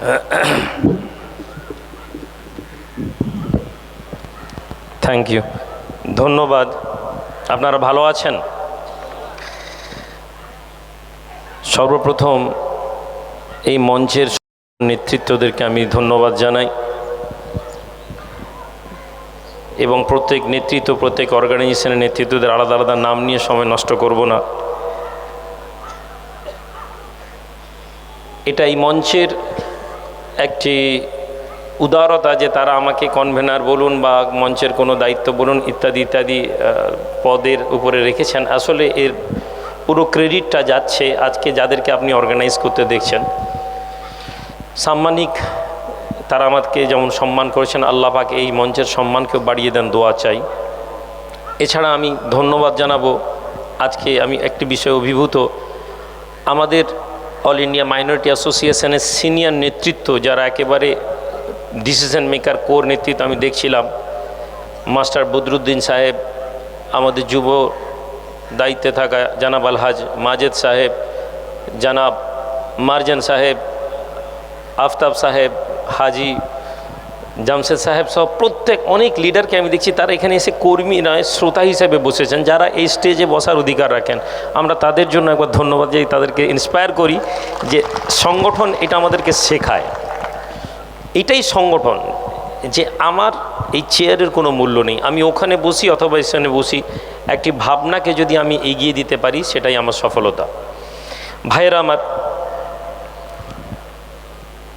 Thank you ধন্যবাদ। আপনারা ভালো আছেন? সর্বপ্রথম এই মঞ্চের নেতৃত্বদেরকে আমি ধন্যবাদ জানাই। এবং প্রত্যেক নেতৃত্ব, প্রত্যেক অর্গানাইজেশনের নেতৃত্বদের আলাদা আলাদা নাম নিয়ে সময় নষ্ট করব না। এটা এই মঞ্চের একটি উদারতা যে তারা আমাকে কনভেনার বলুন বা মঞ্চের কোনো দায়িত্ব বলুন, ইত্যাদি ইত্যাদি পদের উপরে রেখেছেন। আসলে এর পুরো ক্রেডিটটা যাচ্ছে আজকে যাদেরকে আপনি অর্গানাইজ করতে দেখছেন। সাম্মানিক তারা আমাকে যেমন সম্মান করেছেন, আল্লাহ পাক এই মঞ্চের সম্মানকেও বাড়িয়ে দেন, দোয়া চাই। এছাড়া আমি ধন্যবাদ জানাব। আজকে আমি একটি বিষয়ে অভিভূত। আমাদের অল ইন্ডিয়া মাইনরিটি অ্যাসোসিয়েশনের সিনিয়র নেতৃত্ব, যারা একেবারে ডিসিশন মেকার কোর নেতৃত্ব, আমি দেখছিলাম। মাস্টার বদরুদ্দিন সাহেব, আমাদের যুব দায়িত্বে থাকা জানাব আলহাজ মাজেদ সাহেব, জানাব মার্জান সাহেব, আফতাব সাহেব, হাজি জামশেদ সাহেব সহ প্রত্যেক অনেক লিডারকে আমি দেখছি, তারা এখানে এসে কর্মী নয়, শ্রোতা হিসেবে বসেছেন, যারা এই স্টেজে বসার অধিকার রাখেন। আমরা তাদের জন্য একবার ধন্যবাদ জানাই, তাদেরকে ইন্সপায়ার করি যে সংগঠন এটা আমাদেরকে শেখায়। এটাই সংগঠন যে আমার এই চেয়ারের কোনো মূল্য নেই। আমি ওখানে বসি অথবা এখানে বসি, একটি ভাবনাকে যদি আমি এগিয়ে দিতে পারি, সেটাই আমার সফলতা। ভাইয়েরা আমার,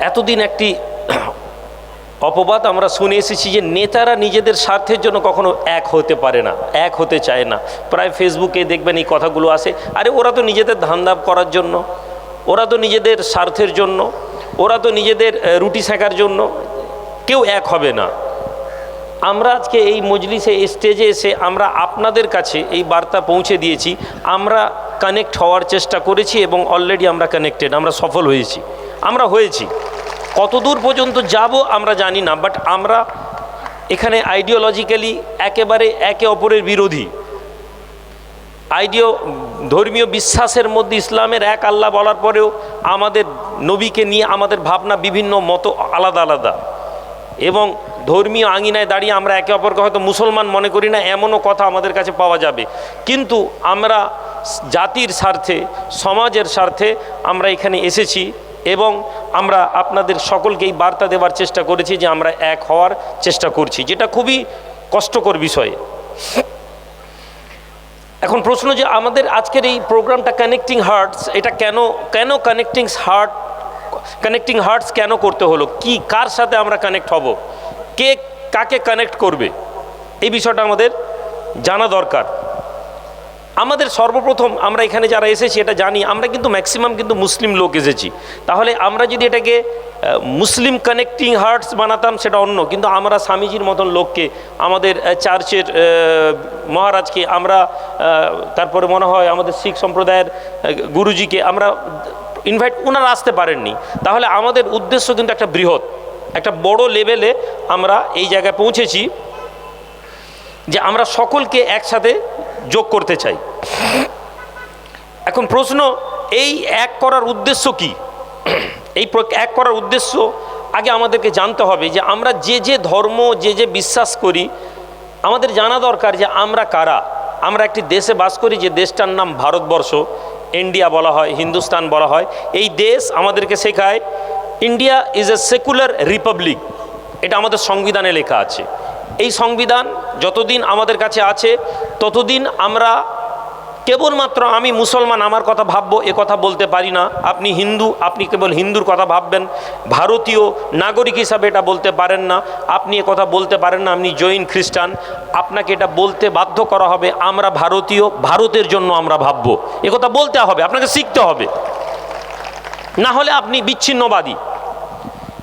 এতদিন একটি অপবাদ আমরা শুনে এসেছি যে নেতারা নিজেদের স্বার্থের জন্য কখনো এক হতে পারে না, এক হতে চায় না। প্রায় ফেসবুকে দেখবেন এই কথাগুলো আসে। আরে ওরা তো নিজেদের ধান্দা করার জন্য, ওরা তো নিজেদের স্বার্থের জন্য, ওরা তো নিজেদের রুটি শেখার জন্য। কেউ এক হবে না। আমরা আজকে এই মজলিসে স্টেজে এসে আমরা আপনাদের কাছে এই বার্তা পৌঁছে দিয়েছি। আমরা কানেক্ট হওয়ার চেষ্টা করেছি এবং অলরেডি আমরা কানেক্টেড আমরা সফল হয়েছি। আমরা হয়েছি। কত দূর পর্যন্ত যাব আমরা জানি না বাট আমরা এখানে আইডিওলজিক্যালি একেবারে একে অপরের বিরোধী। আইডিও, ধর্মীয় বিশ্বাসের মধ্যে ইসলামের এক আল্লাহ বলার পরেও আমাদের নবীকে নিয়ে আমাদের ভাবনা বিভিন্ন মতো আলাদা আলাদা। এবং ধর্মীয় আঙিনায় দাঁড়িয়ে আমরা একে অপরকে হয়তো মুসলমান মনে করি না, এমনও কথা আমাদের কাছে পাওয়া যাবে। কিন্তু আমরা জাতির স্বার্থে, সমাজের স্বার্থে আমরা এখানে এসেছি। এবং আমরা আপনাদের সকলকে এই বার্তা দেওয়ার চেষ্টা করেছি যে আমরা এক হওয়ার চেষ্টা করছি, যেটা খুবই কষ্টকর বিষয়। এখন প্রশ্ন যে আমাদের আজকের এই প্রোগ্রামটা কানেক্টিং হার্টস এটা কেন কেন কানেক্টিং হার্ট কানেক্টিং হার্টস কেন করতে হলো? কি, কার সাথে আমরা কানেক্ট হব? কে কাকে কানেক্ট করবে? এই বিষয়টা আমাদের জানা দরকার। আমাদের সর্বপ্রথম আমরা এখানে যারা এসেছি, এটা জানি, আমরা কিন্তু ম্যাক্সিমাম কিন্তু মুসলিম লোক এসেছি। তাহলে আমরা যদি এটাকে মুসলিম কানেক্টিং হার্টস বানাতাম, সেটা অন্য। কিন্তু আমরা স্বামীজির মতন লোককে, আমাদের চার্চের মহারাজকে আমরা তারপরে মনে হয় আমাদের শিখ সম্প্রদায়ের গুরুজিকে আমরা ইনভাইট ওনারা আসতে পারেননি। তাহলে আমাদের উদ্দেশ্য কিন্তু একটা বৃহৎ, একটা বড় লেভেলে আমরা এই জায়গায় পৌঁছেছি যে আমরা সকলকে একসাথে যোগ করতে চাই। এখন প্রশ্ন, এই এক করার উদ্দেশ্য কি? এই এক করার উদ্দেশ্য আগে আমাদেরকে জানতে হবে যে আমরা যে যে ধর্ম, যে যে বিশ্বাস করি, আমাদের জানা দরকার যে আমরা কারা। আমরা একটি দেশে বাস করি যে দেশটার নাম ভারতবর্ষ। ইন্ডিয়া বলা হয়, হিন্দুস্তান বলা হয়। এই দেশ আমাদেরকে শেখায়, India is a secular republic. এটা আমাদের সংবিধানে লেখা আছে। এই সংবিধান যতদিন আমাদের কাছে আছে, ততদিন আমরা কেবলমাত্র আমি মুসলমান, আমার কথা ভাববো, এ কথা বলতে পারি না। আপনি হিন্দু, আপনি কেবল হিন্দুর কথা ভাববেন। ভারতীয় নাগরিক হিসাবে এটা বলতে পারেন না। আপনি এ কথা বলতে পারেন না, আপনি জৈন, খ্রিস্টান। আপনাকে এটা বলতে বাধ্য করা হবে, আমরা ভারতীয়, ভারতের জন্য আমরা ভাববো। এ কথা বলতে হবে, আপনাকে শিখতে হবে। না হলে আপনি বিচ্ছিন্নবাদী।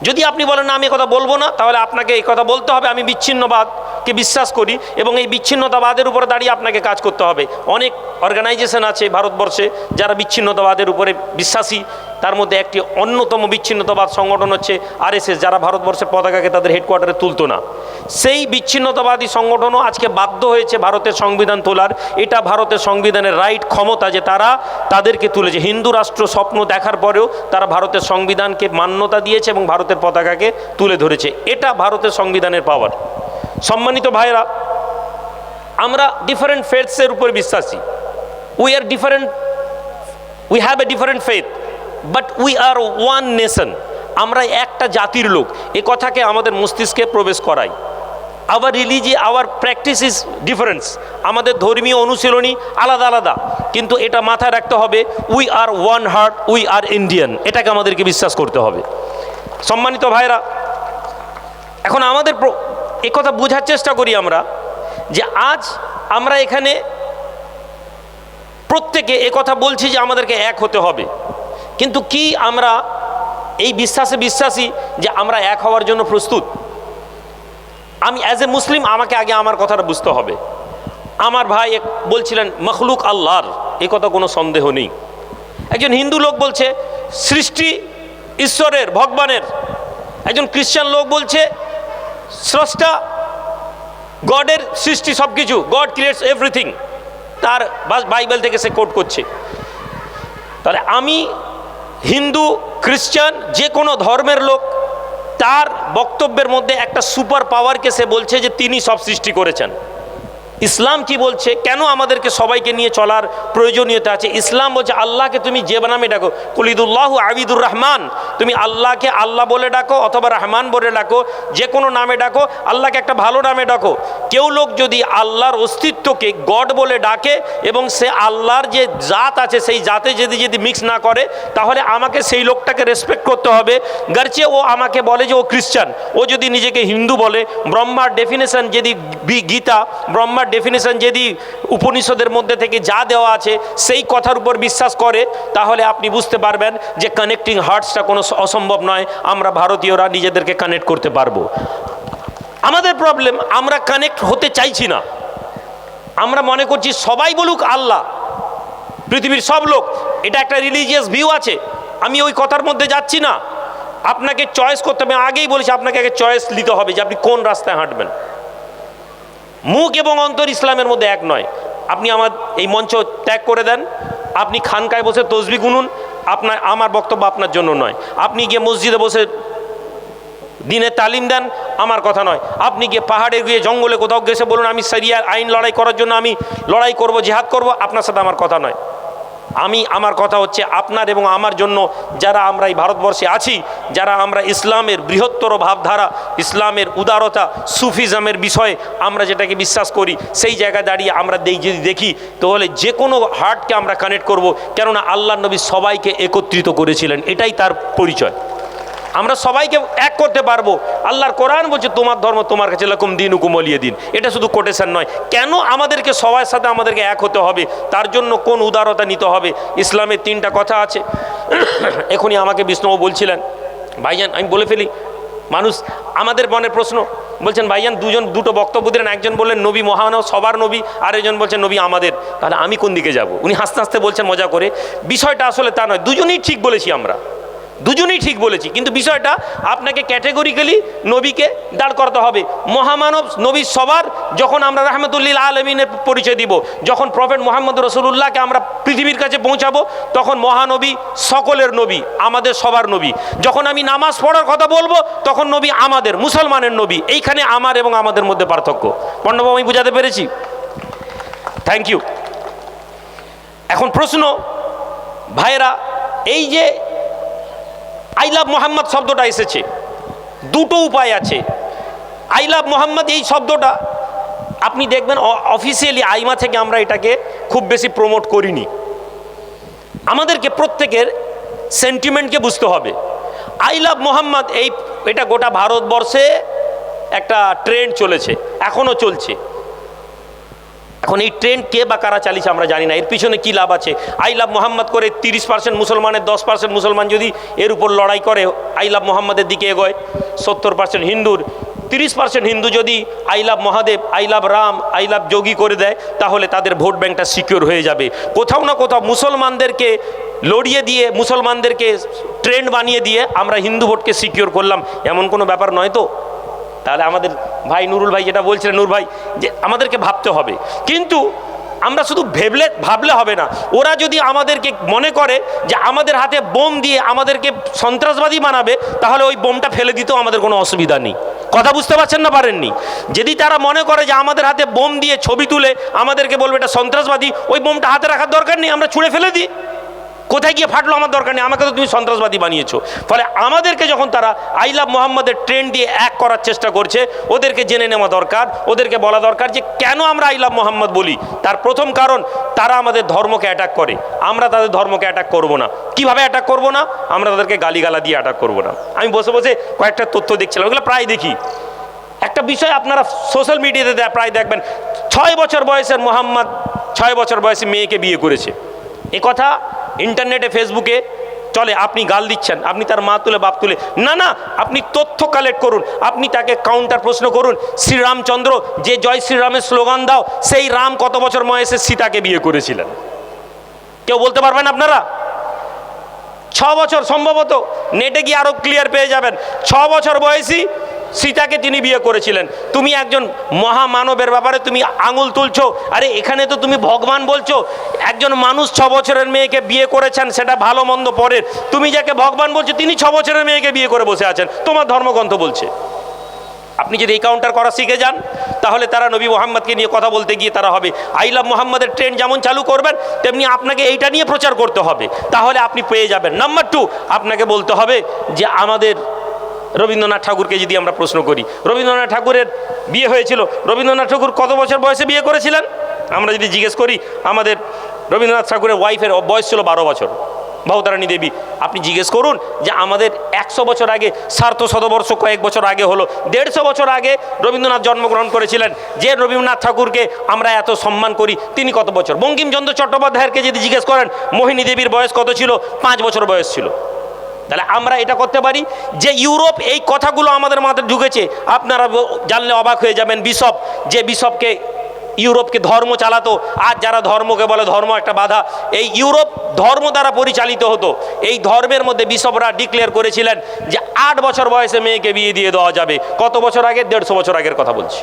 যদি আপনি বলেন, না, আমি কথা বলব না, তাহলে আপনাকে এই কথা বলতে হবে, আমি বিচ্ছিন্নবাদকে বিশ্বাস করি এবং এই বিচ্ছিন্নতাবাদের উপরে দাঁড়িয়ে আপনাকে কাজ করতে হবে। অনেক অর্গানাইজেশন আছে ভারতবর্ষে যারা বিচ্ছিন্নতাবাদের উপরে বিশ্বাসী। তার মধ্যে একটি অন্যতম বিচ্ছিন্নতাবাদ সংগঠন হচ্ছে আরএসএস যারা ভারতবর্ষের পতাকাকে তাদের হেডকোয়ার্টারে তুলতো না। সেই বিচ্ছিন্নতাবাদী সংগঠনও আজকে বাধ্য হয়েছে ভারতের সংবিধান তোলার। এটা ভারতের সংবিধানের রাইট ক্ষমতা যে তারা তাদেরকে তুলেছে। হিন্দু রাষ্ট্র স্বপ্ন দেখার পরেও তারা ভারতের সংবিধানকে মান্যতা দিয়েছে এবং ভারতের পতাকাকে তুলে ধরেছে। এটা ভারতের সংবিধানের পাওয়ার সম্মানিত ভাইরা আমরা ডিফারেন্ট ফেথসের উপর বিশ্বাসী। We are different we have a different faith but we are one nation আমরা একটা জাতির লোক। এ কথাকে আমাদের মস্তিষ্কে প্রবেশ করাই আবার religion our practice is difference আমাদের ধর্মীয় অনুশীলনী আলাদা আলাদা। কিন্তু এটা মাথায় রাখতে হবে we are one heart we are Indian এটাকে আমাদেরকে বিশ্বাস করতে হবে। সম্মানিত ভাইরা এখন আমাদের কথা বোঝার চেষ্টা করি আমরা যে আজ আমরা এখানে প্রত্যেকে কথা বলছি যে আমাদেরকে এক হতে হবে। কিন্তু কি আমরা এই বিশ্বাসে বিশ্বাসী যে আমরা এক হওয়ার জন্য প্রস্তুত? আমি অ্যাজ এ মুসলিম আমাকে আগে আমার কথাটা বুঝতে হবে। আমার ভাই বলছিলেন, মখলুক আল্লাহর। এ কথা কোনো সন্দেহ নেই। একজন হিন্দু লোক বলছে, সৃষ্টি ঈশ্বরের, ভগবানের। একজন খ্রিস্টান লোক বলছে স্রষ্টা, গডের সৃষ্টি সব কিছু গড ক্রিয়েটস এভরিথিং, তার বাইবেল থেকে সে কোট করছে। তাহলে আমি হিন্দু, খ্রিস্টান, যে কোনো ধর্মের লোক, তার বক্তব্যের মধ্যে একটা সুপার পাওয়ারকে সে বলছে যে তিনি সব সৃষ্টি করেছেন। ইসলাম কি বলছে? কেন আমাদেরকে সবাইকে নিয়ে চলার প্রয়োজনীয়তা আছে? ইসলাম বলছে, আল্লাহকে তুমি যে নামে ডাকো। কুলিদুল্লাহ আবিদুর রহমান। তুমি আল্লাহকে আল্লাহ বলে ডাকো অথবা রহমান বলে ডাকো যে কোনো নামে ডাকো, আল্লাহকে একটা ভালো নামে ডাকো। কেউ লোক যদি আল্লাহর অস্তিত্বকে গড বলে ডাকে এবং সে আল্লাহর যে জাত আছে, সেই জাতে যদি যদি মিক্স না করে, তাহলে আমাকে সেই লোকটাকে রেসপেক্ট করতে হবে। গারচে ও আমাকে বলে যে ও খ্রিস্টান। ও যদি নিজেকে হিন্দু বলে, ব্রহ্মার ডেফিনেশন যদি গীতা, ব্রহ্মার ডেফিনেশন যদি উপনিষদের মধ্যে থেকে যা দেওয়া আছে সেই কথার উপর বিশ্বাস করে, তাহলে আপনি বুঝতে পারবেন যে কানেক্টিং হার্টসটা কোনো অসম্ভব নয়, আমরা ভারতীয়রা নিজেদেরকে কানেক্ট করতে পারব। আমাদের প্রবলেম আমরা কানেক্ট হতে চাইছি না। আমরা মনে করছি সবাই বলুক আল্লাহ, পৃথিবীর সব লোক, এটা একটা রিলিজিয়াস ভিউ আছে, আমি ওই কথার মধ্যে যাচ্ছি না। আপনাকে চয়েস করতে হবে আগেই বলেছি, আপনাকে আগে চয়েস নিতে হবে যে আপনি কোন রাস্তায় হাঁটবেন। মুখ এবং অন্তর ইসলামের মধ্যে এক নয়। আপনি আমার এই মঞ্চ ত্যাগ করে দেন, আপনি খানকায় বসে তসবি গুনুন, আপনার, আমার বক্তব্য আপনার জন্য নয়। আপনি গিয়ে মসজিদে বসে দিনে তালিম দেন, আমার কথা নয়। আপনি গিয়ে পাহাড়ে গিয়ে জঙ্গলে কোথাও গেছে বলুন, আমি সারিয়ার আইন লড়াই করার জন্য আমি লড়াই করব, জেহাদ করব, আপনার সাথে আমার কথা নয়। আমি আমার কথা হচ্ছে আপনার এবং আমার জন্য যারা আমরা এই ভারতবর্ষে আছি, যারা আমরা ইসলামের বৃহত্তর ভাবধারা, ইসলামের উদারতা, সুফিজমের বিষয়ে আমরা যেটাকে বিশ্বাস করি, সেই জায়গায় দাঁড়িয়ে আমরা যদি দেখি, তাহলে যে কোনো হার্টকে আমরা কানেক্ট করব। কেননা আল্লাহ নবী সবাইকে একত্রিত করেছিলেন, এটাই তার পরিচয়। আমরা সবাইকে এক করতে পারব। আল্লাহর কোরআন বলছে, তোমার ধর্ম তোমার কাছে এরকম দিন, হুকুম অলিয়ে দিন। এটা শুধু কোটেশন নয়। কেন আমাদেরকে সবার সাথে আমাদেরকে এক হতে হবে? তার জন্য কোন উদারতা নিতে হবে? ইসলামের তিনটা কথা আছে। এখনই আমাকে বিষ্ণু বলছিলেন, ভাইজান, আমি বলে ফেলি, মানুষ, আমাদের মনে প্রশ্ন। বলছেন, ভাইজান, দুজন, দুটো বক্তব্য দিলেন, একজন বললেন, নবী মহামানব সবার নবী। আর একজন বলছেন, নবী আমাদের। তাহলে আমি কোন দিকে যাব? উনি হাসতে হাসতে বলছেন মজা করে। বিষয়টা আসলে তা নয়, দুজনেই ঠিক বলেছি আমরা। দুজনেই ঠিক বলেছি, কিন্তু বিষয়টা আপনাকে ক্যাটেগরিক্যালি নবীকে দাঁড় করাতে হবে। মহামানব নবী সবার যখন আমরা রাহমাতুল্লিল আলমিনের পরিচয় দিব, যখন প্রফেট মোহাম্মদ রসুল্লাহকে আমরা পৃথিবীর কাছে পৌঁছাবো, তখন মহানবী সকলের নবী, আমাদের সবার নবী। যখন আমি নামাজ পড়ার কথা বলব, তখন নবী আমাদের, মুসলমানের নবী। এইখানে আমার এবং আমাদের মধ্যে পার্থক্য। পণ্যবাবু, আমি বুঝাতে পেরেছি? থ্যাংক ইউ এখন প্রশ্ন ভাইরা এই যে আই লাভ মোহাম্মদ শব্দটা এসেছে। দুটো উপায় আছে। আই লাভ মোহাম্মদ এই শব্দটা, আপনি দেখবেন অফিসিয়ালি আইমা থেকে আমরা এটাকে খুব বেশি প্রমোট করিনি। আমাদেরকে প্রত্যেকের সেন্টিমেন্টকে বুঝতে হবে। আই লাভ মোহাম্মদ এই, এটা গোটা ভারতবর্ষে একটা ট্রেন্ড চলেছে, এখনও চলছে। এখন এই ট্রেন্ড কে বা কারা চালিয়েছে আমরা জানি না। এর পিছনে কি লাভ আছে? আই লাভ মোহাম্মদ করে তিরিশ পার্সেন্ট মুসলমানের, দশ পার্সেন্ট মুসলমান যদি এর উপর লড়াই করে, আই লাভ মোহাম্মদের দিকে এগোয়, সত্তর পার্সেন্ট হিন্দুর। তিরিশ পার্সেন্ট হিন্দু যদি I love Mahadev, I love Ram, I love Yogi করে দেয়, তাহলে তাদের ভোট ব্যাংকটা সিকিওর হয়ে যাবে। কোথাও না কোথাও মুসলমানদেরকে লড়িয়ে দিয়ে, মুসলমানদেরকে ট্রেন্ড বানিয়ে দিয়ে আমরা হিন্দু ভোটকে সিকিওর করলাম। এমন কোনো ব্যাপার নয় তো? তাহলে আমাদের ভাই, নুরুল ভাই যেটা বলছিলেন নূর ভাই, যে আমাদেরকে ভাবতে হবে। কিন্তু আমরা শুধু ভেবলে, ভাবলে হবে না। ওরা যদি আমাদেরকে মনে করে যে আমাদের হাতে বোম দিয়ে আমাদেরকে সন্ত্রাসবাদী বানাবে, তাহলে ওই বোমটা ফেলে দিতেও আমাদের কোনো অসুবিধা নেই। কথা বুঝতে পারছেন না, পারেননি? যদি তারা মনে করে যে আমাদের হাতে বোম দিয়ে ছবি তুলে আমাদেরকে বলবে এটা সন্ত্রাসবাদী, ওই বোমটা হাতে রাখার দরকার নেই, আমরা ছুঁড়ে ফেলে দিই। কোথায় গিয়ে ফাটলো আমার দরকার নেই? আমাকে তো তুমি সন্ত্রাসবাদী বানিয়েছো। ফলে আমাদেরকে যখন তারা আই লাভ মোহাম্মদের ট্রেন দিয়ে এক করার চেষ্টা করছে, ওদেরকে জেনে নেওয়া দরকার, ওদেরকে বলা দরকার যে কেন আমরা আই লাভ মোহাম্মদ বলি? তার প্রথম কারণ, তারা আমাদের ধর্মকে অ্যাটাক করে। আমরা তাদের ধর্মকে অ্যাটাক করব না। কীভাবে অ্যাটাক করব না? আমরা তাদেরকে গালিগালা দিয়ে অ্যাটাক করব না। আমি বসে বসে কয়েকটা তথ্য দেখছিলাম, ওগুলো প্রায় দেখি। একটা বিষয় আপনারা সোশ্যাল মিডিয়াতে প্রায় দেখবেন, ছয় বছর বয়সের মোহাম্মদ, ছয় বছর বয়সে মেয়েকে বিয়ে করেছে। এ কথা ইন্টারনেটে, ফেসবুকে, চলে, আপনি গাল দিচ্ছেন, আপনি তার মা তুলে, বাপ তুলে, না না, আপনি তথ্য কালেক্ট করুন, আপনি তাকে কাউন্টার প্রশ্ন করুন, শ্রীরামচন্দ্র, যে জয় শ্রীরামের স্লোগান দাও, সেই রাম কত বছর বয়সে সীতাকে বিয়ে করেছিলেন? কেউ বলতে পারবেন আপনারা? ছ বছর, সম্ভবত, নেটে গিয়ে আরও ক্লিয়ার পেয়ে যাবেন, ছ বছর বয়সী সীতাকে তিনি বিয়ে করেছিলেন। তুমি একজন মহামানবের ব্যাপারে তুমি আঙুল তুলছো, আরে এখানে তো তুমি ভগবান বলছো, একজন মানুষ ছ বছরের মেয়েকে বিয়ে করেছেন, সেটা ভালো মন্দ পরের। তুমি যাকে ভগবান বলছো, তিনি ছ বছরের মেয়েকে বিয়ে করে বসে আছেন। তোমার ধর্মগ্রন্থ বলছে। আপনি যদি এই কাউন্টার করা শিখে যান, তাহলে তারা নবী মোহাম্মদকে নিয়ে কথা বলতে গিয়ে তারা হবে। আই লাভ মোহাম্মদের ট্রেন যেমন চালু করবেন, তেমনি আপনাকে এইটা নিয়ে প্রচার করতে হবে। তাহলে আপনি পেয়ে যাবেন। নাম্বার টু আপনাকে বলতে হবে যে আমাদের রবীন্দ্রনাথ ঠাকুরকে যদি আমরা প্রশ্ন করি, রবীন্দ্রনাথ ঠাকুরের বিয়ে হয়েছিল, রবীন্দ্রনাথ ঠাকুর কত বছর বয়সে বিয়ে করেছিলেন? আমরা যদি জিজ্ঞেস করি, আমাদের রবীন্দ্রনাথ ঠাকুরের ওয়াইফের বয়স ছিল বারো বছর। ভবতারানী দেবী, আপনি জিজ্ঞেস করুন যে আমাদের একশো বছর আগে, সার্থ শতবর্ষ কয়েক বছর আগে হলো, দেড়শো বছর আগে রবীন্দ্রনাথ জন্মগ্রহণ করেছিলেন। যে রবীন্দ্রনাথ ঠাকুরকে আমরা এত সম্মান করি, তিনি কত বছর? বঙ্কিমচন্দ্র চট্টোপাধ্যায়কে যদি জিজ্ঞেস করেন, মোহিনী দেবীর বয়স কত ছিল? পাঁচ বছর বয়স ছিল। তাহলে আমরা এটা করতে পারি যে ইউরোপ এই কথাগুলো আমাদের মাথায় ঢুকেছে। আপনারা জানলে অবাক হয়ে যাবেন, বিশপ, যে বিশপকে ইউরোপকে ধর্ম চালাতো, আর যারা ধর্মকে বলে ধর্ম একটা বাধা, এই ইউরোপ ধর্ম দ্বারা পরিচালিত হতো। এই ধর্মের মধ্যে বিশপরা ডিক্লেয়ার করেছিলেন যে আট বছর বয়সে মেয়েকে বিয়ে দিয়ে দেওয়া যাবে। কত বছর আগে? দেড়শো বছর আগের কথা বলছি।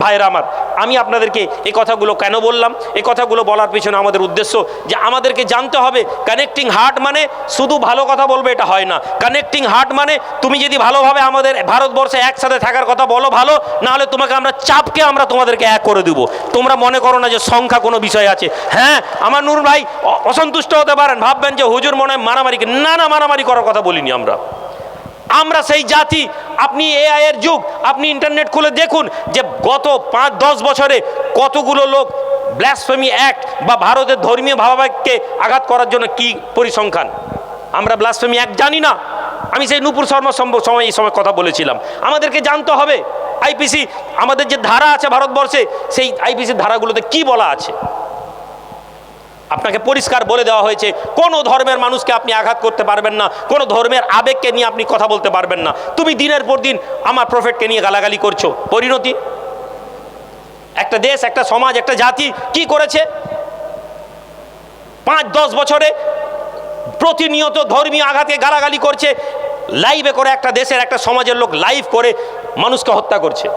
ভাইরা আমার, আমি আপনাদেরকে এই কথাগুলো কেন বললাম? এই কথাগুলো বলার পিছনে আমাদের উদ্দেশ্য যে আমাদেরকে জানতে হবে কানেক্টিং হার্ট মানে শুধু ভালো কথা বলবে এটা হয় না। কানেক্টিং হার্ট মানে তুমি যদি ভালোভাবে আমাদের ভারতবর্ষে একসাথে থাকার কথা বলো ভালো, নাহলে তোমাকে আমরা চাপকে আমরা তোমাদেরকে এক করে দেবো। তোমরা মনে করো না যে সংখ্যা কোনো বিষয় আছে। হ্যাঁ আমার নূর ভাই অসন্তুষ্ট হতে পারেন, ভাববেন যে হুজুর মনে হয় মারামারি না না, মারামারি করার কথা বলিনি আমরা। আমরা সেই জাতি আপনি এআইয়ের যুগ, আপনি ইন্টারনেট খুলে দেখুন যে গত পাঁচ, দশ বছরে কতগুলো লোক ব্ল্যাসফেমি অ্যাক্ট বা ভারতের ধর্মীয় ভাবাবেগকে আঘাত করার জন্য কি পরিসংখ্যান? আমরা ব্লাসফেমি অ্যাক্ট জানি না। আমি সেই নূপুর শর্মা সম্ভ- সময় এই সময় কথা বলেছিলাম। আমাদেরকে জানতে হবে। আইপিসি আমাদের যে ধারা আছে ভারতবর্ষে, সেই আইপিসির ধারাগুলোতে কি বলা আছে? আপনাকে পরিষ্কার বলে দেওয়া হয়েছে, কোনো ধর্মের মানুষকে আপনি আঘাত করতে পারবেন না, কোনো ধর্মের আবেগকে নিয়ে আপনি কথা বলতে পারবেন না। তুমি দিনের পর দিন আমার প্রফেটকে নিয়ে গালাগালি করছ। পরিণতি? একটা দেশ, একটা সমাজ, একটা জাতি কি করেছে? পাঁচ, দশ বছরে প্রতিনিয়ত ধর্মীয় আঘাতকে গালাগালি করছে লাইভে করে একটা দেশের, একটা সমাজের লোক লাইভ করে মানুষকে হত্যা করছে।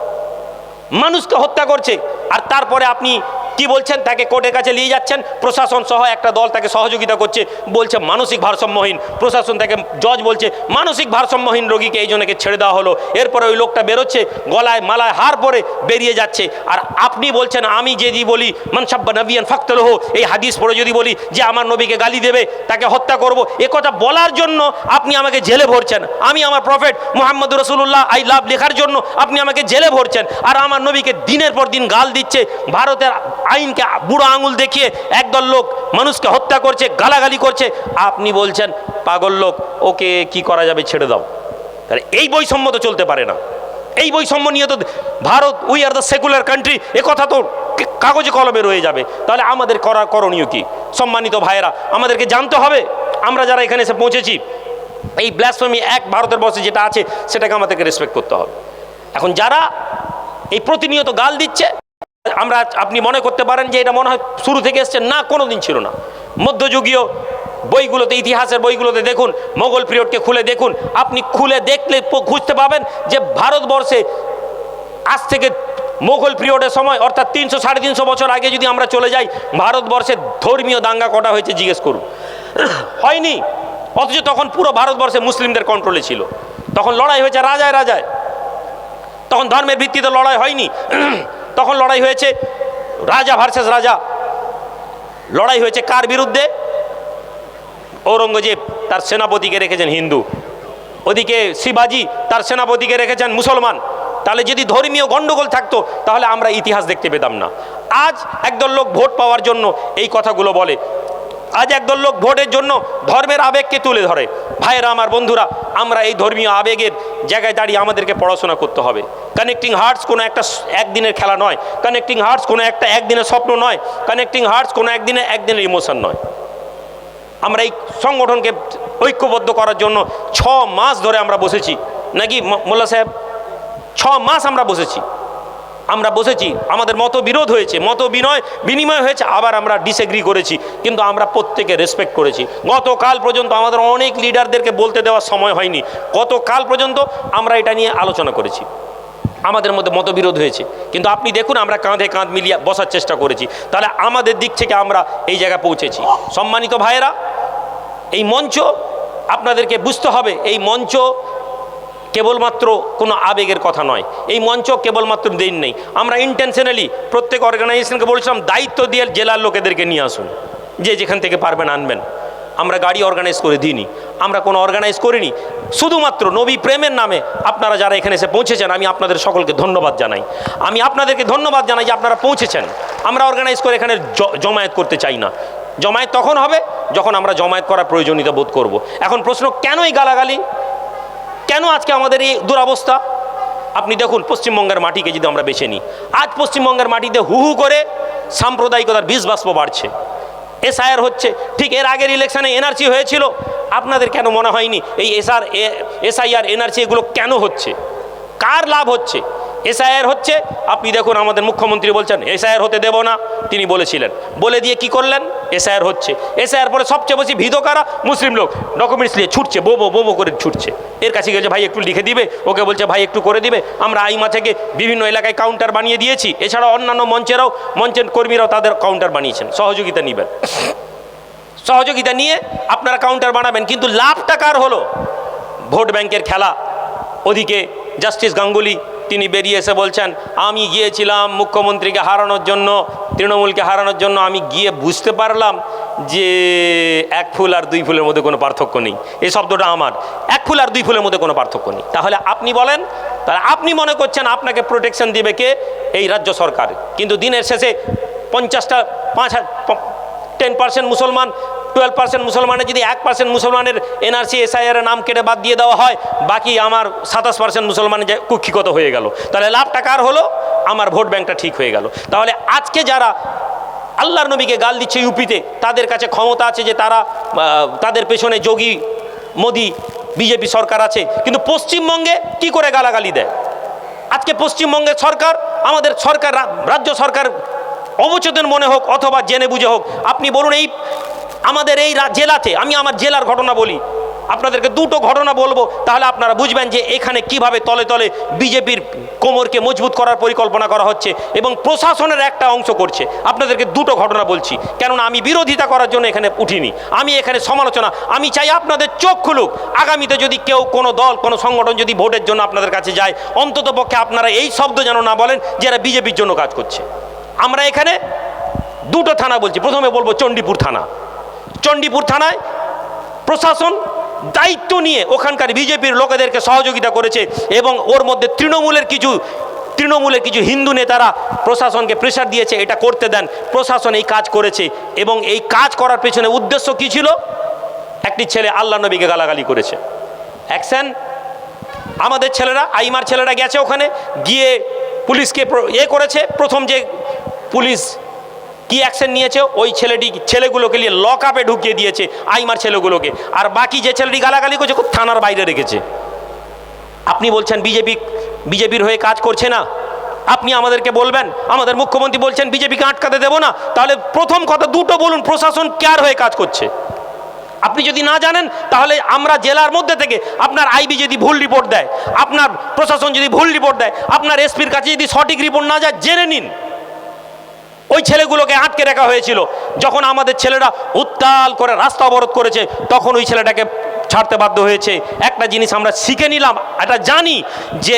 মানুষকে হত্যা করছে। আর তারপরে আপনি কি বলছেন? তাকে কোর্টের কাছে নিয়ে যাচ্ছেন। প্রশাসন সহ একটা দল তাকে সহযোগিতা করছে, বলছে মানসিক ভারসাম্যহীন। প্রশাসন তাকে, জজ বলছে, মানসিক ভারসাম্যহীন রোগীকে এই জন্যকে ছেড়ে দেওয়া হলো। এরপরে ওই লোকটা বেরোচ্ছে, গলায় মালায় হার পরে বেরিয়ে যাচ্ছে। আর আপনি বলছেন, আমি যদি বলি মনসাব্বা নবিয়ান ফাক্তল হো এই হাদিস পড়ে যদি বলি যে আমার নবীকে গালি দেবে, তাকে হত্যা করব, এ কথা বলার জন্য আপনি আমাকে জেলে ভরছেন। আমি আমার প্রফেট মোহাম্মদ রসুল্লাহ আই লাভ লেখার জন্য আপনি আমাকে জেলে ভরছেন। আর আমার নবীকে দিনের পর দিন গাল দিচ্ছে। ভারতের আইনকে বুড়ো আঙুল দেখিয়ে একদল লোক মানুষকে হত্যা করছে, গালাগালি করছে, আপনি বলছেন, পাগল লোক, ওকে কি করা যাবে ছেড়ে দাও। তাহলে এই বৈষম্য তো চলতে পারে না। এই বৈষম্য নিয়ে তো Bharat we are the secular country এ কথা তো কাগজে কলমে রয়ে যাবে। তাহলে আমাদের করা করণীয় কি? সম্মানিত ভাইয়েরা, আমাদেরকে জানতে হবে, আমরা যারা এখানে এসে পৌঁছেছি, এই ব্লাসফেমি এক ভারতের বসে যেটা আছে, সেটাকে আমাদেরকে রেসপেক্ট করতে হবে। এখন যারা এই প্রতিনিয়ত গাল দিচ্ছে আমরা, আপনি মনে করতে পারেন যে এটা মনে হয় শুরু থেকে এসছে, না কোনো দিন ছিল না। মধ্যযুগীয় বইগুলোতে, ইতিহাসের বইগুলোতে দেখুন, মোগল পিরিয়ডকে খুলে দেখুন, আপনি খুলে দেখলে খুঁজতে পাবেন যে ভারতবর্ষে আজ থেকে মোগল পিরিয়ডের সময়, অর্থাৎ তিনশো, সাড়ে তিনশো বছর আগে যদি আমরা চলে যাই, ভারতবর্ষে ধর্মীয় দাঙ্গা কটা হয়েছে জিজ্ঞেস করুন। হয়নি, অথচ তখন পুরো ভারতবর্ষে মুসলিমদের কন্ট্রোলে ছিল। তখন লড়াই হয়েছে রাজায় রাজায়। তখন ধর্মের ভিত্তিতে লড়াই হয়নি। তখন লড়াই হয়েছে রাজা ভার্সেস রাজা। লড়াই হয়েছে কার বিরুদ্ধে? ঔরঙ্গজেব তার সেনাপতিকে রেখেছেন হিন্দু। ওদিকে শিবাজি তার সেনাপতিকে রেখেছেন মুসলমান। তাহলে যদি ধর্মীয় গণ্ডগোল থাকতো, তাহলে আমরা ইতিহাস দেখতে পেতাম না। আজ একদল লোক ভোট পাওয়ার জন্য এই কথাগুলো বলে। আজ একদল লোক ভোটের জন্য ধর্মের আবেগকে তুলে ধরে। ভাইয়েরা, আমার বন্ধুরা, আমরা এই ধর্মীয় আবেগের জায়গায় দাঁড়িয়ে আমাদেরকে পড়াশোনা করতে হবে। কানেক্টিং হার্টস কোনো একটা একদিনের খেলা নয়। কানেক্টিং হার্টস কোনো একটা একদিনের স্বপ্ন নয়। কানেক্টিং হার্টস কোনো একদিনে একদিনের ইমোশন নয়। আমরা এই সংগঠনকে ঐক্যবদ্ধ করার জন্য ছ মাস ধরে আমরা বসেছি। নাকি মোল্লা সাহেব? ছ মাস আমরা বসেছি। আমরা বসেছি, আমাদের মত বিরোধ হয়েছে মত বিনয় বিনিময় হয়েছে, আবার আমরা ডিসএগ্রি করেছি, কিন্তু আমরা প্রত্যেকে রেসপেক্ট করেছি। গতকাল পর্যন্ত আমাদের অনেক লিডারদেরকে বলতে দেওয়ার সময় হয়নি। গতকাল পর্যন্ত আমরা এটা নিয়ে আলোচনা করেছি। আমাদের মধ্যে মতবিরোধ হয়েছে। কিন্তু আপনি দেখুন, আমরা কাঁধে কাঁধ মিলিয়ে বসার চেষ্টা করেছি। তাহলে আমাদের দিক থেকে আমরা এই জায়গায় পৌঁছেছি। সম্মানিত ভাইয়েরা, এই মঞ্চ আপনাদেরকে বুঝতে হবে, এই মঞ্চ কেবলমাত্র কোনো আবেগের কথা নয়। এই মঞ্চ কেবলমাত্র দিন নেই। আমরা ইন্টেনশনালি প্রত্যেক অর্গানাইজেশনকে বলছিলাম, দায়িত্ব দিয়ে জেলার লোকেদেরকে নিয়ে আসুন। যে যেখান থেকে পারবেন আনবেন। আমরা গাড়ি অর্গানাইজ করে দিইনি। আমরা কোনো অর্গানাইজ করিনি। শুধুমাত্র নবী প্রেমের নামে আপনারা যারা এখানে এসে পৌঁছেছেন, আমি আপনাদের সকলকে ধন্যবাদ জানাই। আমি আপনাদেরকে ধন্যবাদ জানাই যে আপনারা পৌঁছেছেন। আমরা অর্গানাইজ করে এখানে জমায়েত করতে চাই না। জমায়েত তখন হবে যখন আমরা জমায়েত করার প্রয়োজনীয়তা বোধ করব। এখন প্রশ্ন কেন এই গালাগালি? কেন আজকে আমাদের এই দুরবস্থা? আপনি দেখুন, পশ্চিমবঙ্গের মাটিকে যদি আমরা বেছে নিই, আজ পশ্চিমবঙ্গের মাটিতে হু হু করে সাম্প্রদায়িকতার বীজ বাষ্প বাড়ছে। এসআইআর হচ্ছে, ঠিক এর আগের ইলেকশনে এনআরসি হয়েছিল, আপনাদের কেন মনে হয়নি এই এসআর এসআইআর, এনআরসি এগুলো কেন হচ্ছে? কার লাভ হচ্ছে? এসআইআর হচ্ছে, আপনি দেখুন, আমাদের মুখ্যমন্ত্রী বলছেন, এসআইআর হতে দেব না, তিনি বলেছিলেন। বলে দিয়ে কি করলেন? এসআইআর হচ্ছে। এসআইআর পরে সবচেয়ে বেশি ভিদ কারা? মুসলিম লোক। ডকুমেন্টস নিয়ে ছুটছে বোবো বোবো করে ছুটছে। এর কাছে গেছে ভাই, একটু লিখে দিবে? ওকে বলছে, ভাই, একটু করে দিবে। আমরা আইমা থেকে বিভিন্ন এলাকায় কাউন্টার বানিয়ে দিয়েছি। এছাড়া অন্যান্য মঞ্চেরাও, মঞ্চের কর্মীরাও তাদের কাউন্টার বানিয়েছেন। সহযোগিতা নেবেন। সহযোগিতা নিয়ে আপনারা কাউন্টার বানাবেন, কিন্তু লাভটা কার হলো? ভোট ব্যাংকের খেলা, ওদিকে জাস্টিস গাঙ্গুলি তিনি বেরিয়ে এসে বলছেন, আমি গিয়েছিলাম মুখ্যমন্ত্রীকে হারানোর জন্য, তৃণমূলকে হারানোর জন্য। আমি গিয়ে বুঝতে পারলাম যে এক ফুল আর দুই ফুলের মধ্যে কোনো পার্থক্য নেই। এই শব্দটা আমার। এক ফুল আর দুই ফুলের মধ্যে কোনো পার্থক্য নেই। তাহলে আপনি বলেন, তাহলে আপনি মনে করছেন আপনাকে প্রোটেকশন দিবে কে? এই রাজ্য সরকার। কিন্তু দিনের শেষে পঞ্চাশটা, পাঁচ হাজার টেন পার্সেন্ট মুসলমান টুয়েলভ পার্সেন্ট মুসলমানের, যদি এক পার্সেন্ট মুসলমানের এনআরসি এসআইআর নাম কেটে বাদ দিয়ে দেওয়া হয়, বাকি আমার সাতাশ পার্সেন্ট মুসলমানের যে কুক্ষিগত হয়ে গেল। তাহলে লাভ টাকার হলো? আমার ভোট ব্যাংকটা ঠিক হয়ে গেল। তাহলে আজকে যারা আল্লাহর নবীকে গাল দিচ্ছে ইউপিতে, তাদের কাছে ক্ষমতা আছে যে তারা তাদের পেছনে যোগী মোদি, বিজেপি সরকার আছে। কিন্তু পশ্চিমবঙ্গে কি করে গালাগালি দেয়? আজকে পশ্চিমবঙ্গের সরকার, আমাদের সরকার রাজ্য সরকার অবচেতন মনে হোক অথবা জেনে বুঝে হোক, আপনি বলুন এই আমাদের এই জেলাতে, আমি আমার জেলার ঘটনা বলি, আপনাদেরকে দুটো ঘটনা বলব, তাহলে আপনারা বুঝবেন যে এখানে কীভাবে তলে তলে বিজেপির কোমরকে মজবুত করার পরিকল্পনা করা হচ্ছে এবং প্রশাসনের একটা অংশ করছে। আপনাদেরকে দুটো ঘটনা বলছি, কেননা আমি বিরোধিতা করার জন্য এখানে উঠিনি। আমি এখানে সমালোচনা, আমি চাই আপনাদের চোখ খুলুক। আগামীতে যদি কেউ কোনো দল, কোনো সংগঠন যদি ভোটের জন্য আপনাদের কাছে যায়, অন্তত পক্ষে আপনারা এই শব্দ যেন না বলেন যে এরা বিজেপির জন্য কাজ করছে। আমরা এখানে দুটো থানা বলছি, প্রথমে বলব চণ্ডীপুর থানা। চণ্ডীপুর থানায় প্রশাসন দায়িত্ব নিয়ে ওখানকার বিজেপির লোকেদেরকে সহযোগিতা করেছে এবং ওর মধ্যে তৃণমূলের কিছু তৃণমূলের কিছু হিন্দু নেতারা প্রশাসনকে প্রেশার দিয়েছে, এটা করতে দেন। প্রশাসন এই কাজ করেছে এবং এই কাজ করার পেছনে উদ্দেশ্য কী ছিল? একটি ছেলে আল্লাহ নবীকে গালাগালি করেছে। অ্যাকশন আমাদের ছেলেরা, আইমার ছেলেরা গেছে ওখানে, গিয়ে পুলিশকে এ করেছে। প্রথম যে পুলিশ কি অ্যাকশন নিয়েছে? ওই ছেলেটি ছেলেগুলোকে নিয়ে লক আপে ঢুকিয়ে দিয়েছে আইমার ছেলেগুলোকে। আর বাকি যে ছেলেটি গালাগালি করছে থানার বাইরে রেখেছে। আপনি বলছেন বিজেপি, বিজেপির হয়ে কাজ করছে না? আপনি আমাদেরকে বলবেন, আমাদের মুখ্যমন্ত্রী বলছেন বিজেপিকে আটকাতে দেবো না? তাহলে প্রথম কথা দুটো বলুন, প্রশাসন কার হয়ে কাজ করছে? আপনি যদি না জানেন, তাহলে আমরা জেলার মধ্যে থেকে আপনার আইবি যদি ভুল রিপোর্ট দেয়, আপনার প্রশাসন যদি ভুল রিপোর্ট দেয়, আপনার এসপির কাছে যদি সঠিক রিপোর্ট না যায়, জেনে নিন। ওই ছেলেগুলোকে আটকে রাখা হয়েছিল। যখন আমাদের ছেলেরা উত্তাল করে রাস্তা অবরোধ করেছে, তখন ওই ছেলেটাকে ছাড়তে বাধ্য হয়েছে। একটা জিনিস আমরা শিখে নিলাম, এটা জানি যে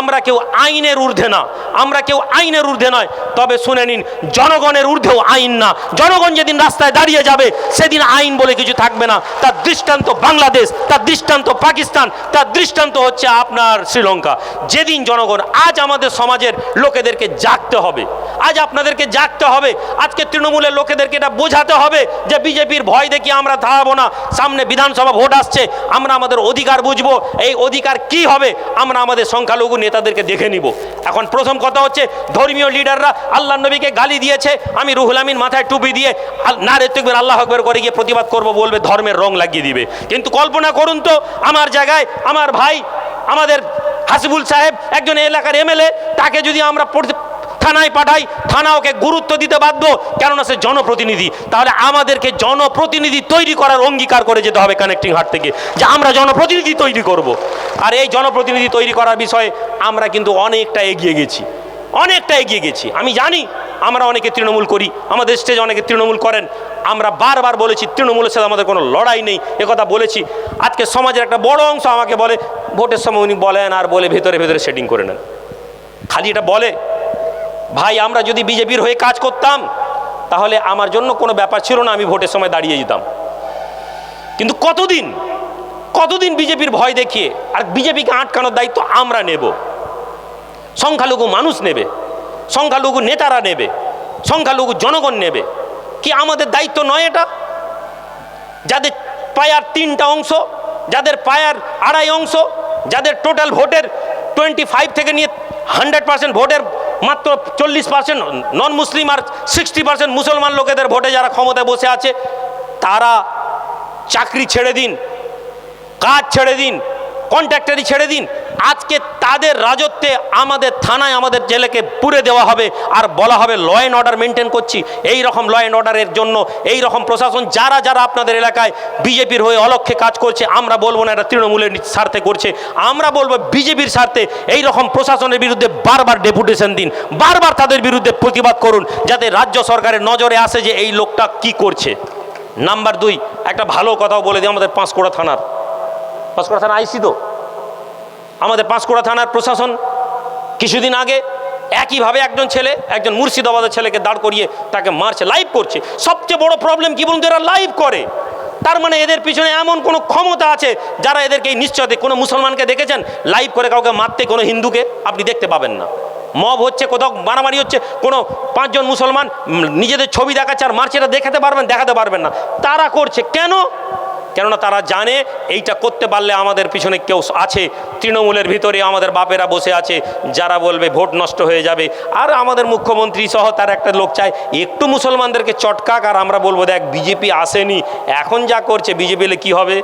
আমরা কেউ আইনের ঊর্ধ্বে না, আমরা কেউ আইনের ঊর্ধ্বে নয়। তবে শুনে নিন, জনগণের ঊর্ধ্বেও আইন না। জনগণ যেদিন রাস্তায় দাঁড়িয়ে যাবে, সেদিন আইন বলে কিছু থাকবে না। তার দৃষ্টান্ত বাংলাদেশ, তার দৃষ্টান্ত পাকিস্তান, তার দৃষ্টান্ত হচ্ছে আপনার শ্রীলঙ্কা। যেদিন জনগণ, আজ আমাদের সমাজের লোকেদেরকে জাগতে হবে। আজ আপনাদেরকে জাগতে হবে। আজকে তৃণমূলের লোকেদেরকে এটা বোঝাতে হবে যে বিজেপির ভয় দেখি আমরা দাঁড়াবো না। সামনে বিধানসভা ভোট আসছে, আমরা আমাদের অধিকার বুঝব। এই অধিকার কি হবে, আমরা আমাদের সংখ্যালঘু নেতাদেরকে দেখে নিব। এখন প্রথম কথা হচ্ছে, ধর্মীয় লিডাররা আল্লাহ নবীকে গালি দিয়েছে, আমি রুহুল আমিন মাথায় টুপি দিয়ে আল- না রে তুকবের, আল্লাহ আকবর করে গিয়ে প্রতিবাদ করব, বলবে ধর্মের রং লাগিয়ে দিবে। কিন্তু কল্পনা করুন তো, আমার জায়গায় আমার ভাই, আমাদের হাসিবুল সাহেব একজন এলাকার এমএলএ, তাকে যদি আমরা থানায় পাঠাই, থানা ওকে গুরুত্ব দিতে বাধ্য, কেননা সে জনপ্রতিনিধি। তাহলে আমাদেরকে জনপ্রতিনিধি তৈরি করার অঙ্গীকার করে যেতে হবে কানেক্টিং হাট থেকে, যে আমরা জনপ্রতিনিধি তৈরি করব। আর এই জনপ্রতিনিধি তৈরি করার বিষয়ে আমরা কিন্তু অনেকটা এগিয়ে গেছি। অনেকটা এগিয়ে গেছি। আমি জানি আমরা অনেকে তৃণমূল করি, আমাদের স্টেজে অনেকে তৃণমূল করেন। আমরা বারবার বলেছি, তৃণমূলের সাথে আমাদের কোনো লড়াই নেই। একথা বলেছি। আজকে সমাজের একটা বড় অংশ আমাকে বলে, ভোটের সময় উনি বলেন আর বলে ভেতরে ভেতরে সেটিং করে নেন। খালি এটা বলে ভাই, আমরা যদি বিজেপির হয়ে কাজ করতাম, তাহলে আমার জন্য কোনো ব্যাপার ছিল না, আমি ভোটের সময় দাঁড়িয়ে যেতাম। কিন্তু কতদিন কতদিন বিজেপির ভয় দেখিয়ে, আর বিজেপিকে আটকানোর দায়িত্ব আমরা নেব? সংখ্যালঘু মানুষ নেবে, সংখ্যালঘু নেতারা নেবে, সংখ্যালঘু জনগণ নেবে। কি আমাদের দায়িত্ব নয় এটা? যাদের পায়ার তিনটা অংশ, যাদের পায়ার আড়াই অংশ, যাদের টোটাল ভোটের টোয়েন্টি ফাইভ থেকে নিয়ে হান্ড্রেড পার্সেন্ট ভোটের মাত্র চল্লিশ পার্সেন্ট নন মুসলিম আর সিক্সটি পার্সেন্ট মুসলমান লোকেদের ভোটে যারা ক্ষমতায় বসে আছে, তারা চাকরি ছেড়ে দিন, কাজ ছেড়ে দিন কন্ট্রাক্টারি ছেড়ে দিন আজকে তাদের রাজত্বে আমাদের থানায় আমাদের জেলেকে পুরে দেওয়া হবে আর বলা হবে ল অ্যান্ড অর্ডার মেনটেন করছি। এই রকম ল অ্যান্ড অর্ডারের জন্য, এই রকম প্রশাসন যারা যারা আপনাদের এলাকায় বিজেপির হয়ে অলক্ষে কাজ করছে, আমরা বলব না এটা তৃণমূলের স্বার্থে করছে, আমরা বলব বিজেপির স্বার্থে এই রকম প্রশাসনের বিরুদ্ধে বারবার ডেপুটেশন দিন, বারবার তাদের বিরুদ্ধে প্রতিবাদ করুন, যাতে রাজ্য সরকারের নজরে আসে যে এই লোকটা কি করছে। নাম্বার দুই, একটা ভালো কথাও বলে দিই আমাদের পাঁশকুড়া থানার। পাঁশকুড়া থানা আইসি তো? আমাদের পাঁশকুড়া থানার প্রশাসন কিছুদিন আগে একইভাবে একজন ছেলে, একজন মুর্শিদাবাদের ছেলেকে দাঁড় করিয়ে তাকে মারছে লাইভ করছে। সবচেয়ে বড় প্রবলেম কি বলুন এরা লাইভ করে। তার মানে এদের পিছনে এমন কোনো ক্ষমতা আছে যারা এদেরকে এই নিশ্চয়তা, কোনো মুসলমানকে দেখেছেন? লাইভ করে কাউকে মারতে কোনো হিন্দুকে আপনি দেখতে পাবেন না। মব হচ্ছে, কোথাও মারামারি হচ্ছে, কোনো পাঁচজন মুসলমান নিজেদের ছবি দেখাচ্ছে আর মারছে, এটা দেখাতে পারবেন দেখাতে পারবেন না। তারা করছে। কেন? কেননা তারা জানে এইটা করতে পারলে আমাদের পিছনে কেউ আছে। তৃণমূলের ভিতরে আমাদের বাপেরা বসে আছে, যারা বলবে ভোট নষ্ট হয়ে যাবে। আর আমাদের মুখ্যমন্ত্রী সহ তার একটা লোক চায় একটু মুসলমানদেরকে চটকাক আর আমরা বলব, দেখ, বিজেপি আসেনি, এখন যা করছে, বিজেপি এলে কী হবে?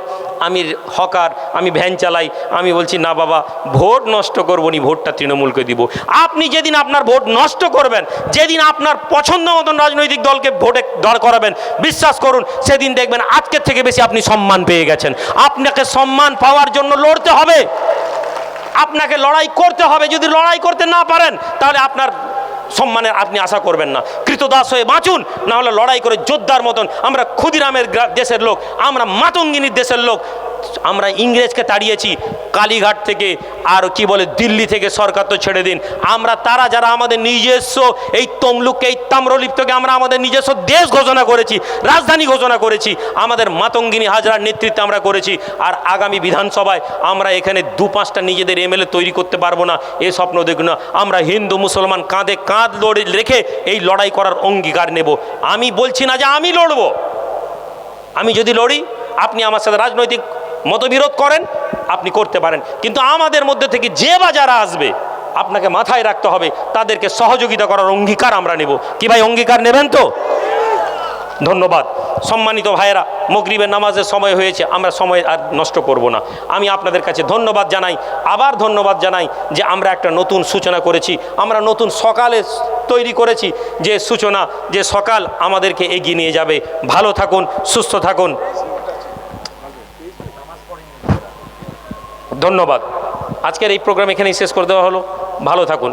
আমি হকার, আমি ভ্যান চালাই, আমি বলছি, না বাবা, ভোট নষ্ট করব নি, ভোটটা তৃণমূলকে দিব। আপনি যেদিন আপনার ভোট নষ্ট করবেন, যেদিন আপনার পছন্দ মতন রাজনৈতিক দলকে ভোটে দাঁড় করাবেন, বিশ্বাস করুন, সেদিন দেখবেন আজকের থেকে বেশি আপনি সম্মান পেয়ে গেছেন। আপনাকে সম্মান পাওয়ার জন্য লড়তে হবে। আপনাকে লড়াই করতে হবে। যদি লড়াই করতে না পারেন, তাহলে আপনার সম্মানের আপনি আশা করবেন না। কৃতদাস হয়ে বাঁচুন, না হলে লড়াই করে যোদ্ধার মতন। আমরা ক্ষুদিরামের দেশের লোক, আমরা মাতঙ্গিনীর দেশের লোক। আমরা ইংরেজকে তাড়িয়েছি, কালীঘাট থেকে আর কি বলে দিল্লি থেকে সরকার তো ছেড়ে দিন। আমরা তারা যারা আমাদের নিজস্ব এই তমলুককে, এই তাম্রলিপ্তকে আমরা আমাদের নিজস্ব দেশ ঘোষণা করেছি, রাজধানী ঘোষণা করেছি, আমাদের মাতঙ্গিনী হাজরার নেতৃত্বে আমরা করেছি। আর আগামী বিধানসভায় আমরা এখানে দু পাঁচটা নিজেদের এমএলএ তৈরি করতে পারব না, এ স্বপ্ন দেখুন না। আমরা হিন্দু, মুসলমান কাঁধে কাঁধ লড়ে রেখে এই লড়াই করার অঙ্গীকার নেব। আমি বলছি না যে আমি লড়বো। আমি যদি লড়ি, আপনি আমার সাথে রাজনৈতিক মতবিরোধ করেন, আপনি করতে পারেন। কিন্তু আমাদের মধ্যে থেকে যে বা যারা আসবে, আপনাকে মাথায় রাখতে হবে, তাদেরকে সহযোগিতা করার অঙ্গীকার আমরা নেব। কি ভাই, অঙ্গীকার নেবেন তো? ধন্যবাদ। সম্মানিত ভাইয়েরা মগরিবের নামাজের সময় হয়েছে, আমরা সময় আর নষ্ট করব না। আমি আপনাদের কাছে ধন্যবাদ জানাই, আবার ধন্যবাদ জানাই যে আমরা একটা নতুন সূচনা করেছি, আমরা নতুন সকালে তৈরি করেছি, যে সূচনা, যে সকাল আমাদেরকে এগিয়ে নিয়ে যাবে। ভালো থাকুন, সুস্থ থাকুন। ধন্যবাদ। আজকের এই প্রোগ্রাম এখানেই শেষ করে দেওয়া হলো। ভালো থাকুন।